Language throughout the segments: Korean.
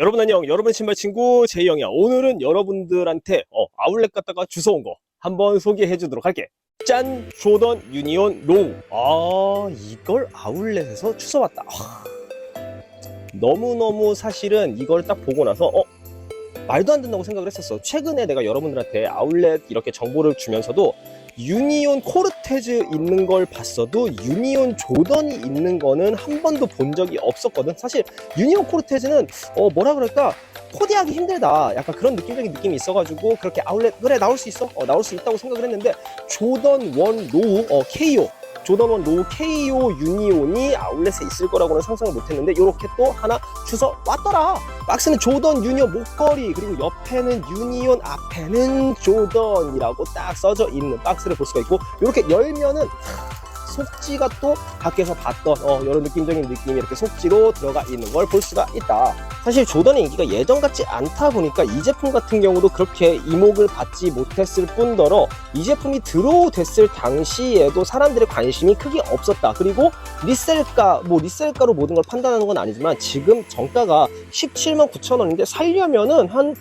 여러분 안녕. 여러분 신발 친구 제이형이야. 오늘은 여러분들한테 어, 아울렛 갔다가 주워온 거 한번 소개해 주도록 할게. 짠 조던 유니온 로우. 아 이걸 아울렛에서 주워왔다. 아, 너무너무 사실은 이걸 딱 보고 나서 어 말도 안 된다고 생각을 했었어. 최근에 내가 여러분들한테 아울렛 이렇게 정보를 주면서도 유니온 코르테즈 있는 걸 봤어도 유니온 조던이 있는 거는 한 번도 본 적이 없었거든. 사실 유니온 코르테즈는 어 뭐라 그럴까? 코디하기 힘들다. 약간 그런 느낌적인 느낌이 있어가지고 그렇게 아울렛 그래 나올 수 있어. 어, 나올 수 있다고 생각을 했는데 조던 원 로우 어 KO 조던 원 로우 KO 유니온이 아울렛에 있을 거라고는 상상을 못했는데 이렇게 또 하나 주워 왔더라 박스는 조던 유니온 목걸이 그리고 옆에는 유니온 앞에는 조던이라고 딱 써져 있는 박스를 볼 수가 있고 이렇게 열면은 속지가 또 밖에서 봤던 어, 이런 느낌적인 느낌이 이렇게 속지로 들어가 있는 걸 볼 수가 있다. 사실 조던의 인기가 예전 같지 않다 보니까 이 제품 같은 경우도 그렇게 이목을 받지 못했을 뿐더러 이 제품이 들어오됐을 당시에도 사람들의 관심이 크게 없었다. 그리고 리셀가, 뭐 리셀가로 모든 걸 판단하는 건 아니지만 지금 정가가 17만 9천 원인데 살려면은 한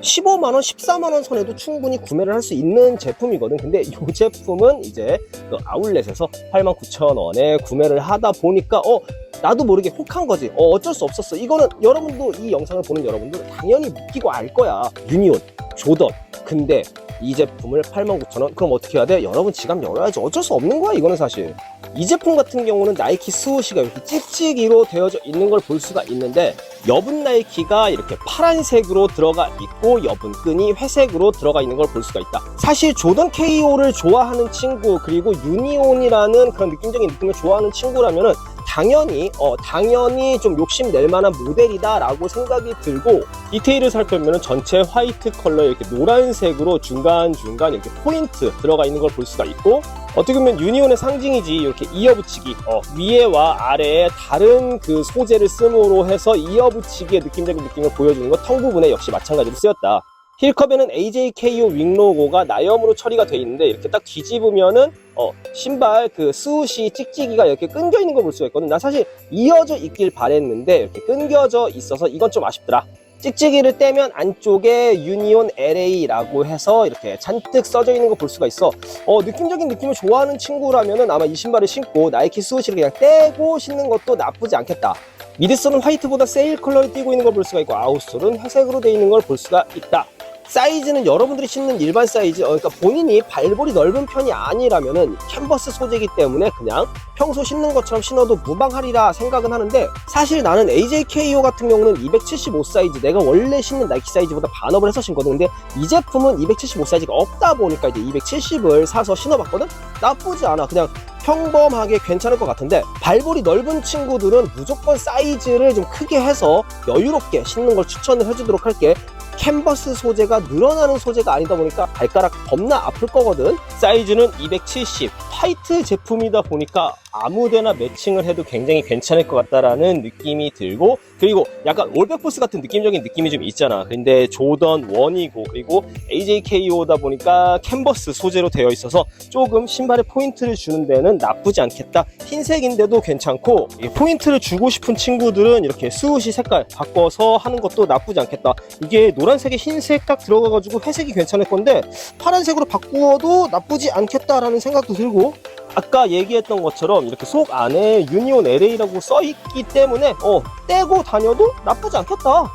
15만원, 14만원 선에도 충분히 구매를 할 수 있는 제품이거든. 근데 이 제품은 이제 그 아울렛에서 89,000원에 구매를 하다 보니까, 어, 나도 모르게 혹한 거지. 어, 어쩔 수 없었어. 이거는 여러분도 이 영상을 보는 여러분들 당연히 느끼고 알 거야. 유니온, 조던. 근데 이 제품을 89,000원? 그럼 어떻게 해야 돼? 여러분 지갑 열어야지. 어쩔 수 없는 거야, 이거는 사실. 이 제품 같은 경우는 나이키 스우시가 이렇게 찍찍이로 되어져 있는 걸 볼 수가 있는데 여분 나이키가 이렇게 파란색으로 들어가 있고 여분 끈이 회색으로 들어가 있는 걸 볼 수가 있다. 사실 조던 KO를 좋아하는 친구 그리고 유니온이라는 그런 느낌적인 느낌을 좋아하는 친구라면은 당연히 어 당연히 좀 욕심 낼 만한 모델이다라고 생각이 들고 디테일을 살펴보면 전체 화이트 컬러 이렇게 노란색으로 중간 중간 이렇게 포인트 들어가 있는 걸 볼 수가 있고 어떻게 보면 유니온의 상징이지 이렇게 이어붙이기 어, 위에와 아래에 다른 그 소재를 씀으로 해서 이어붙이기의 느낌적인 느낌을 보여주는 것텅 부분에 역시 마찬가지로 쓰였다. 힐컵에는 AJKO 윙 로고가 나염으로 처리가 돼 있는데 이렇게 딱 뒤집으면은 어, 신발 그 스우시 찍찍이가 이렇게 끊겨 있는 걸 볼 수가 있거든. 나 사실 이어져 있길 바랬는데 이렇게 끊겨져 있어서 이건 좀 아쉽더라. 찍찍이를 떼면 안쪽에 유니온 LA라고 해서 이렇게 잔뜩 써져 있는 거 볼 수가 있어. 어, 느낌적인 느낌을 좋아하는 친구라면은 아마 이 신발을 신고 나이키 스우시를 그냥 떼고 신는 것도 나쁘지 않겠다. 미드솔은 화이트보다 세일 컬러를 띄고 있는 걸 볼 수가 있고 아웃솔은 회색으로 되어 있는 걸 볼 수가 있다. 사이즈는 여러분들이 신는 일반 사이즈, 어, 그러니까 본인이 발볼이 넓은 편이 아니라면은 캔버스 소재이기 때문에 그냥 평소 신는 것처럼 신어도 무방하리라 생각은 하는데 사실 나는 AJKO 같은 경우는 275 사이즈, 내가 원래 신는 나이키 사이즈보다 반업을 해서 신거든. 근데 이 제품은 275 사이즈가 없다 보니까 이제 270을 사서 신어봤거든? 나쁘지 않아. 그냥 평범하게 괜찮을 것 같은데 발볼이 넓은 친구들은 무조건 사이즈를 좀 크게 해서 여유롭게 신는 걸 추천을 해주도록 할게 캔버스 소재가 늘어나는 소재가 아니다 보니까 발가락 겁나 아플 거거든. 사이즈는 270 화이트 제품이다 보니까 아무데나 매칭을 해도 굉장히 괜찮을 것 같다라는 느낌이 들고 그리고 약간 올백포스 같은 느낌적인 느낌이 좀 있잖아. 근데 조던 1이고 그리고 AJKO다 보니까 캔버스 소재로 되어 있어서 조금 신발에 포인트를 주는 데는 나쁘지 않겠다. 흰색인데도 괜찮고 이 포인트를 주고 싶은 친구들은 이렇게 스우시 색깔 바꿔서 하는 것도 나쁘지 않겠다. 이게 노란색에 흰색 딱 들어가가지고 회색이 괜찮을 건데 파란색으로 바꾸어도 나쁘지 않겠다라는 생각도 들고 아까 얘기했던 것처럼 이렇게 속 안에 유니온 LA라고 써 있기 때문에 어 떼고 다녀도 나쁘지 않겠다.